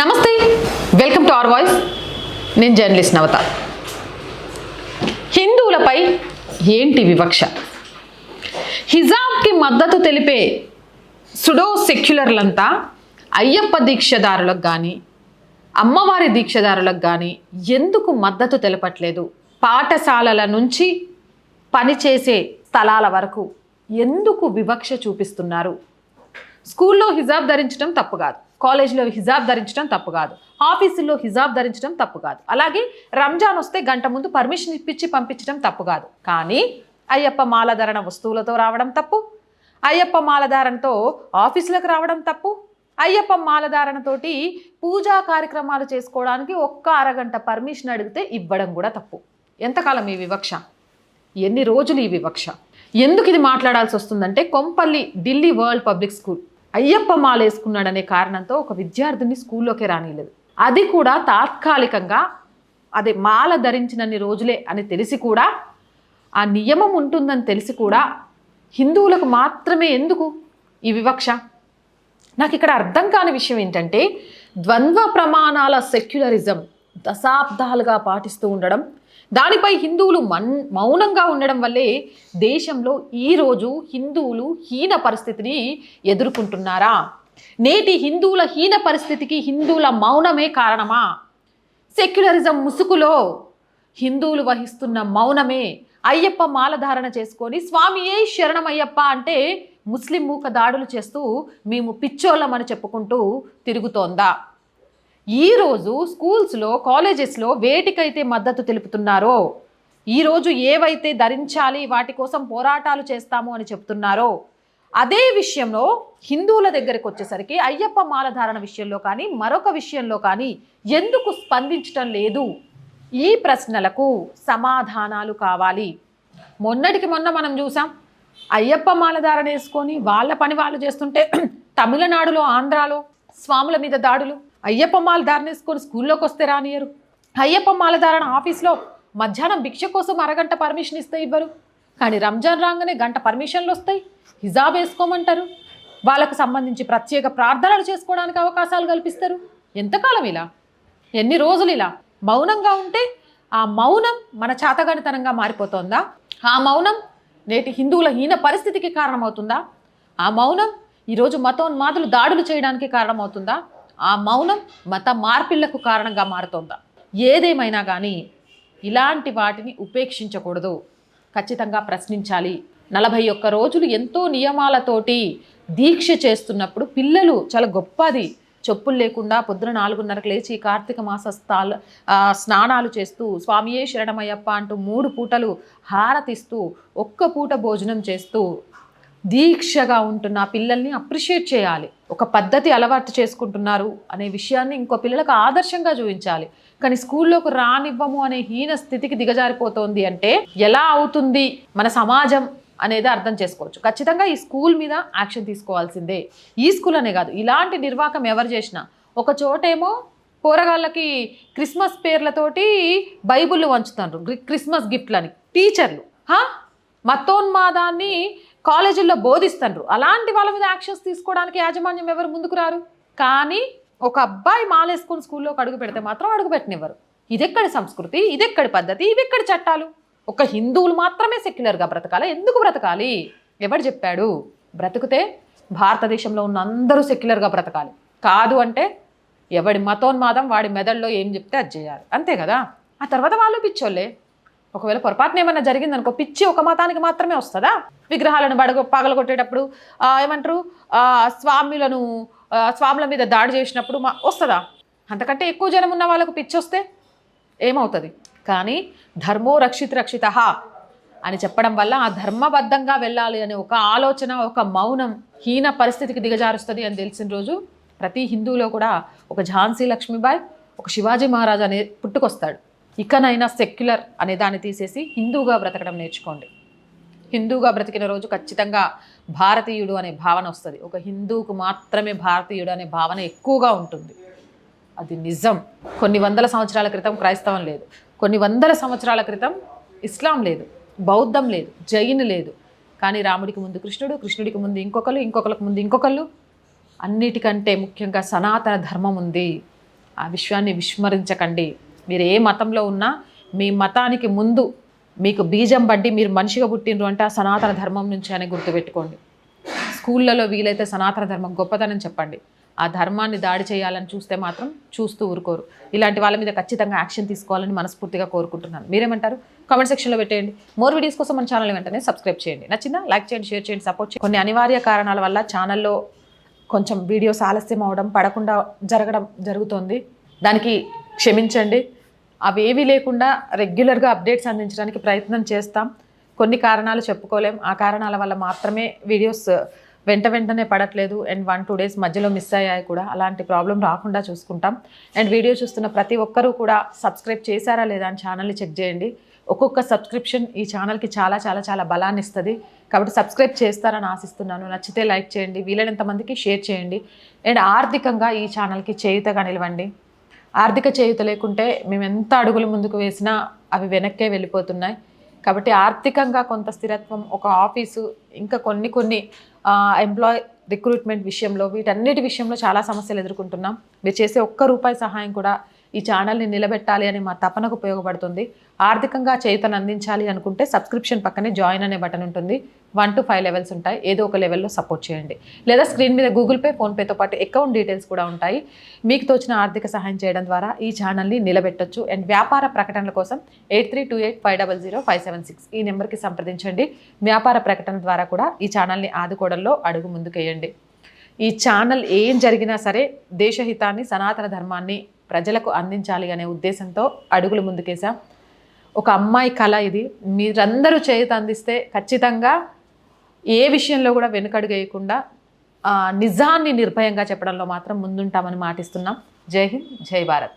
నమస్తే welcome to our voice. నేను journalist నవత. హిందువులపై ఏంటి వివక్ష? హిజాబ్కి మద్దతు తెలిపే సుడో సెక్యులర్లంతా అయ్యప్ప దీక్షదారులకు కానీ అమ్మవారి దీక్షదారులకు కానీ ఎందుకు మద్దతు తెలపట్లేదు? పాఠశాలల నుంచి పనిచేసే స్థలాల వరకు ఎందుకు వివక్ష చూపిస్తున్నారు? స్కూల్లో హిజాబ్ ధరించడం తప్పు కాదు. కాలేజీలో హిజాబ్ ధరించడం తప్పు కాదు. ఆఫీసుల్లో హిజాబ్ ధరించడం తప్పు కాదు. అలాగే రంజాన్ వస్తే గంట ముందు పర్మిషన్ ఇప్పించి పంపించడం తప్పు కాదు. కానీ అయ్యప్ప మాలధారణ వస్తువులతో రావడం తప్పు. అయ్యప్ప మాలధారణతో ఆఫీసులకు రావడం తప్పు. అయ్యప్ప మాలధారణతోటి పూజా కార్యక్రమాలు చేసుకోవడానికి ఒక్క అరగంట పర్మిషన్ అడిగితే ఇవ్వడం కూడా తప్పు. ఎంతకాలం ఈ వివక్ష? ఎన్ని రోజులు ఈ వివక్ష? ఎందుకు ఇది మాట్లాడాల్సి వస్తుందంటే Kompally Delhi world public school. Ayyappa మాల వేసుకున్నాడనే కారణంతో ఒక విద్యార్థిని స్కూల్లోకి రానిలేదు అది కూడా తాత్కాలికంగా అదే మాల ధరించినన్ని రోజులే అని తెలిసి కూడా ఆ నియమం ఉంటుందని తెలిసి కూడా హిందువులకు మాత్రమే ఎందుకు ఈ వివక్ష? నాకు ఇక్కడ అర్థం కాని విషయం ఏంటంటే ద్వంద్వ ప్రమాణాల సెక్యులరిజం దశాబ్దాలుగా పాటిస్తూ ఉండడం దానిపై హిందువులు మన్ మౌనంగా ఉండడం వల్లే దేశంలో ఈరోజు హిందువులు హీన పరిస్థితిని ఎదుర్కొంటున్నారా? నేటి హిందువుల హీన పరిస్థితికి హిందువుల మౌనమే కారణమా? సెక్యులరిజం ముసుగులో హిందువులు వహిస్తున్న మౌనమే అయ్యప్ప మాలధారణ చేసుకొని స్వామియే శరణమయ్యప్ప అంటే ముస్లిం మూక దాడులు చేస్తూ మేము పిచ్చోళ్ళమని చెప్పుకుంటూ తిరుగుతోందా? ఈరోజు స్కూల్స్లో కాలేజెస్లో వేటికైతే మద్దతు తెలుపుతున్నారో ఈరోజు ఏవైతే ధరించాలి వాటి కోసం పోరాటాలు చేస్తాము అని చెప్తున్నారో అదే విషయంలో హిందువుల దగ్గరికి వచ్చేసరికి అయ్యప్ప మాలధారణ విషయంలో కానీ మరొక విషయంలో కానీ ఎందుకు స్పందించటం లేదు? ఈ ప్రశ్నలకు సమాధానాలు కావాలి. మొన్నటికి మొన్న మనం చూసాం అయ్యప్ప మాలధారణ వేసుకొని వాళ్ళ పని వాళ్ళు చేస్తుంటే తమిళనాడులో ఆంధ్రాలో స్వాముల మీద దాడులు అయ్యప్ప మాల వేసుకొని స్కూల్లోకి వస్తే రానియరు అయ్యప్ప మాల ధారణ ఆఫీస్లో మధ్యాహ్నం భిక్ష కోసం అరగంట పర్మిషన్ ఇస్తే ఇవ్వరు. కానీ రంజాన్ రాగానే గంట పర్మిషన్లు వస్తాయి. హిజాబ్ వేసుకోమంటారు. వాళ్ళకు సంబంధించి ప్రత్యేక ప్రార్థనలు చేసుకోవడానికి అవకాశాలు కల్పిస్తారు. ఎంతకాలం ఇలా? ఎన్ని రోజులు ఇలా? మౌనంగా ఉంటే ఆ మౌనం మన చాతగానితనంగా మారిపోతుందా? ఆ మౌనం నేటి హిందువుల హీన పరిస్థితికి కారణమవుతుందా? ఆ మౌనం ఈరోజు మతోన్మాదులు దాడులు చేయడానికి కారణమవుతుందా? ఆ మౌనం మత మార్పిళ్ళకు కారణంగా మారుతోందా? ఏదేమైనా కానీ ఇలాంటి వాటిని ఉపేక్షించకూడదు. ఖచ్చితంగా ప్రశ్నించాలి. నలభై ఒక్క రోజులు ఎంతో నియమాలతోటి దీక్ష చేస్తున్నప్పుడు పిల్లలు చాలా గొప్పది. చెప్పులు లేకుండా పొద్దున నాలుగున్నరకు లేచి కార్తీక మాస స్థాల స్నానాలు చేస్తూ స్వామియే శరణమయ్యప్ప అంటూ మూడు పూటలు హారతిస్తూ ఒక్క పూట భోజనం చేస్తూ దీక్షగా ఉంటున్న పిల్లల్ని అప్రిషియేట్ చేయాలి. ఒక పద్ధతి అలవాటు చేసుకుంటున్నారు అనే విషయాన్ని ఇంకో పిల్లలకు ఆదర్శంగా చూపించాలి. కానీ స్కూల్లోకి రానివ్వము అనే హీన స్థితికి దిగజారిపోతోంది అంటే ఎలా అవుతుంది మన సమాజం అనేది అర్థం చేసుకోవచ్చు. ఖచ్చితంగా ఈ స్కూల్ మీద యాక్షన్ తీసుకోవాల్సిందే. ఈ స్కూల్ అనే కాదు ఇలాంటి నిర్వాకం ఎవరు చేసినా ఒక చోటేమో పోరగాళ్ళకి క్రిస్మస్ పేర్లతోటి బైబుల్ వంచుతారు క్రిస్మస్ గిఫ్ట్లని టీచర్లు. హా? మతోన్మాదాన్ని కాలేజీల్లో బోధిస్తారు అలాంటి వాళ్ళ మీద యాక్షన్స్ తీసుకోవడానికి యాజమాన్యం ఎవరు ముందుకు రారు? కానీ ఒక అబ్బాయి మాలేసుకొని స్కూల్లోకి అడుగు పెడితే మాత్రం అడుగు పెట్టనివ్వరు. ఇదెక్కడి సంస్కృతి? ఇదెక్కడి పద్ధతి? ఇవెక్కడి చట్టాలు? ఒక హిందువులు మాత్రమే సెక్యులర్గా బ్రతకాలి? ఎందుకు బ్రతకాలి? ఎవడు చెప్పాడు? బ్రతికితే భారతదేశంలో ఉన్న అందరూ సెక్యులర్గా బ్రతకాలి. కాదు అంటే ఎవడి మతోన్మాదం వాడి మెదడులో ఏం చెప్తే అది చేయాలి. అంతే కదా? ఆ తర్వాత వాళ్ళు పిచ్చోళ్ళే. ఒకవేళ పొరపాటున ఏమైనా జరిగింది అనుకో పిచ్చి ఒక మతానికి మాత్రమే వస్తుందా? విగ్రహాలను బడగ పగలగొట్టేటప్పుడు ఏమంటారు? స్వాములను స్వాముల మీద దాడి చేసినప్పుడు మా వస్తుందా? అంతకంటే ఎక్కువ జనం ఉన్న వాళ్ళకు పిచ్చి వస్తే ఏమవుతుంది? కానీ ధర్మో రక్షిత రక్షిత అని చెప్పడం వల్ల ఆ ధర్మబద్ధంగా వెళ్ళాలి అనే ఒక ఆలోచన ఒక మౌనం హీన పరిస్థితికి దిగజారుస్తుంది అని తెలిసిన రోజు ప్రతి హిందువులో కూడా ఒక ఝాన్సీ లక్ష్మీబాయి ఒక శివాజీ మహారాజ్ అనే పుట్టుకొస్తాడు. ఇకనైనా సెక్యులర్ అనే దాన్ని తీసేసి హిందూగా బ్రతకడం నేర్చుకోండి. హిందూగా బ్రతికిన రోజు ఖచ్చితంగా భారతీయుడు అనే భావన వస్తుంది. ఒక హిందూకు మాత్రమే భారతీయుడు అనే భావన ఎక్కువగా ఉంటుంది. అది నిజం. కొన్ని వందల సంవత్సరాల క్రితం క్రైస్తవం లేదు. కొన్ని వందల సంవత్సరాల క్రితం ఇస్లాం లేదు. బౌద్ధం లేదు. జైన్ లేదు. కానీ రాముడికి ముందు కృష్ణుడు కృష్ణుడికి ముందు ఇంకొకరు ఇంకొకరికి ముందు ఇంకొకళ్ళు. అన్నిటికంటే ముఖ్యంగా సనాతన ధర్మం ఉంది. ఆ విశ్వాన్ని విస్మరించకండి. మీరు ఏ మతంలో ఉన్నా మీ మతానికి ముందు మీకు బీజం పడ్డి మీరు మనిషిగా పుట్టినరు అంటే ఆ సనాతన ధర్మం నుంచి అని గుర్తుపెట్టుకోండి. స్కూళ్ళలో వీలైతే సనాతన ధర్మం గొప్పతనం చెప్పండి. ఆ ధర్మాన్ని దాడి చేయాలని చూస్తే మాత్రం చూస్తూ ఊరుకోరు. ఇలాంటి వాళ్ళ మీద ఖచ్చితంగా యాక్షన్ తీసుకోవాలని మనస్ఫూర్తిగా కోరుకుంటున్నాను. మీరేమంటారు? కామెంట్ సెక్షన్లో పెట్టేయండి. మోర్ వీడియోస్ కోసం మన ఛానల్ వెంటనే సబ్స్క్రైబ్ చేయండి. నచ్చిందా? లైక్ చేయండి షేర్ చేయండి సపోర్ట్ చేయండి. కొన్ని అనివార్య కారణాల వల్ల ఛానల్లో కొంచెం వీడియోస్ ఆలస్యం అవడం పడకుండా జరగడం జరుగుతోంది. దానికి క్షమించండి. అవేవి లేకుండా రెగ్యులర్గా అప్డేట్స్ అందించడానికి ప్రయత్నం చేస్తాం. కొన్ని కారణాలు చెప్పుకోలేం. ఆ కారణాల వల్ల మాత్రమే వీడియోస్ వెంట వెంటనే పడట్లేదు. అండ్ వన్ టూ డేస్ మధ్యలో మిస్ అయ్యాయి కూడా. అలాంటి ప్రాబ్లం రాకుండా చూసుకుంటాం. అండ్ వీడియో చూస్తున్న ప్రతి ఒక్కరూ కూడా సబ్స్క్రైబ్ చేశారా లేదా అని ఛానల్ని చెక్ చేయండి. ఒక్కొక్క సబ్స్క్రిప్షన్ ఈ ఛానల్కి చాలా చాలా చాలా బలాన్ని ఇస్తుంది. కాబట్టి సబ్స్క్రైబ్ చేస్తారని ఆశిస్తున్నాను. నచ్చితే లైక్ చేయండి. వీలైనంత మందికి షేర్ చేయండి. అండ్ ఆర్థికంగా ఈ ఛానల్కి చేయుతగా నిలవండి. ఆర్థిక చేయుత లేకుంటే మేము ఎంత అడుగులు ముందుకు వేసినా అవి వెనక్కే వెళ్ళిపోతున్నాయి. కాబట్టి ఆర్థికంగా కొంత స్థిరత్వం ఒక ఆఫీసు ఇంకా కొన్ని కొన్ని ఎంప్లాయ్ రిక్రూట్మెంట్ విషయంలో వీటన్నిటి విషయంలో చాలా సమస్యలు ఎదుర్కొంటున్నాం. మీరు చేసే ఒక్క రూపాయి సహాయం కూడా ఈ ఛానల్ని నిలబెట్టాలి అని మా తపనకు ఉపయోగపడుతుంది. ఆర్థికంగా చేతను అందించాలి అనుకుంటే సబ్స్క్రిప్షన్ పక్కనే జాయిన్ అనే బటన్ ఉంటుంది. వన్ టు ఫైవ్ లెవెల్స్ ఉంటాయి. ఏదో ఒక లెవెల్లో సపోర్ట్ చేయండి. లేదా స్క్రీన్ మీద గూగుల్ పే ఫోన్పేతో పాటు అకౌంట్ డీటెయిల్స్ కూడా ఉంటాయి. మీకు తోచిన ఆర్థిక సహాయం చేయడం ద్వారా ఈ ఛానల్ని నిలబెట్టొచ్చు. అండ్ వ్యాపార ప్రకటనల కోసం eight three two eight five double zero five seven six ఈ నెంబర్కి సంప్రదించండి. వ్యాపార ప్రకటన ద్వారా కూడా ఈ ఛానల్ని ఆదుకోవడంలో అడుగు ముందుకేయండి. ఈ ఛానల్ ఏం జరిగినా సరే దేశహితాన్ని సనాతన ధర్మాన్ని ప్రజలకు అందించాలి అనే ఉద్దేశంతో అడుగులు ముందుకేసాం ఒక అమ్మాయి కళ ఇది. మీరందరూ చేతి అందిస్తే ఖచ్చితంగా ఏ విషయంలో కూడా వెనుకడుగేయకుండా నిజాన్ని నిర్భయంగా చెప్పడంలో మాత్రం ముందుంటామని మాటిస్తున్నాం. జై హింద్ జై భారత్.